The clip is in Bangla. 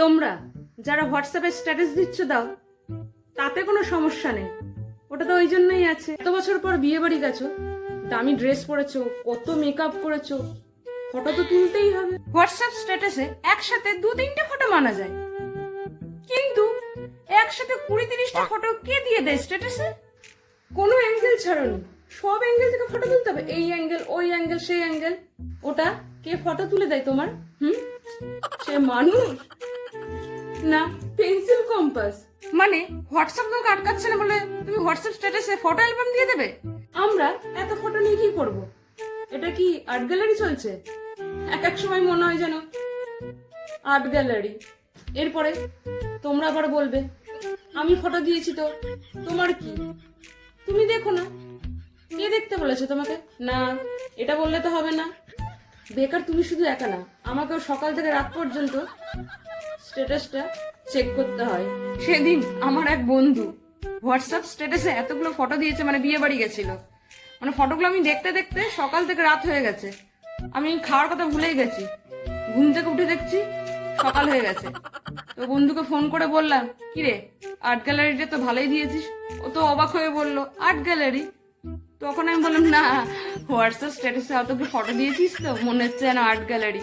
তোমরা যারা হোয়াটসঅ্যাপে স্ট্যাটাস দিচ্ছ দাও, তাতে কোনো সমস্যা নেই। ওটা তো ওই জন্যই আছে। এত বছর পর বিয়ে বাড়ি গেছো, দামি ড্রেস পরেছো, কত মেকআপ করেছ ফটো তো তুলতেই হবে। হোয়াটসঅ্যাপ স্ট্যাটাসে একসাথে দু তিনটে ফটো মানা যায়। কিন্তু একসাথে কুড়ি তিরিশটা ফটো কে দিয়ে দেয় স্ট্যাটাসে কোনো অ্যাঙ্গেল ছাড়নি সব অ্যাঙ্গেল থেকে ফটো তুলতে হবে। এই অ্যাঙ্গেল ওই অ্যাঙ্গেল সেই অ্যাঙ্গেল ওটা কে ফটো তুলে দেয় তোমার? হুম? সে মানুষ? না পেন্সিল কম্পাস। মানে হোয়াটসঅ্যাপ তোমাকে আটকাচ্ছে না বলে তুমি হোয়াটসঅ্যাপ স্ট্যাটাসে ফটো অ্যালবাম দিয়ে দেবে? আমরা এত ফটো নিয়ে কি করব? এটা কি আর্ট গ্যালারি চলছে? এক এক সময় মনে হয় যেন আর্ট গ্যালারি এরপরে তোমরা আবার বলবে আমি ফটো দিয়েছি তো তোমার কি? তুমি দেখো না। কে দেখতে বলেছে তোমাকে? না এটা বললে তো হবে না। বেকার তুমি শুধু একা না আমাকেও সকাল থেকে রাত পর্যন্ত স্ট্যাটাসটা চেক করতে হয়। সেদিন আমার এক বন্ধু হোয়াটসঅ্যাপ স্ট্যাটাসে এতগুলো ফটো দিয়েছে মানে বিয়ে বাড়ি গেছিল। মানে ফটোগুলো আমি দেখতে দেখতে সকাল থেকে রাত হয়ে গেছে। আমি খাওয়ার কথা ভুলেই গেছি। ঘুম থেকে উঠে দেখছি সকাল হয়ে গেছে। তো বন্ধুকে ফোন করে বললাম, কিরে আর্ট গ্যালারিটা তো ভালোই দিয়েছিস। ও তো অবাক হয়ে বলল আর্ট গ্যালারি তখন আমি বললাম, না হোয়াটসঅ্যাপ স্ট্যাটাসে অতগুলো ফটো দিয়েছিস তো, মনে হচ্ছে যেন আর্ট গ্যালারি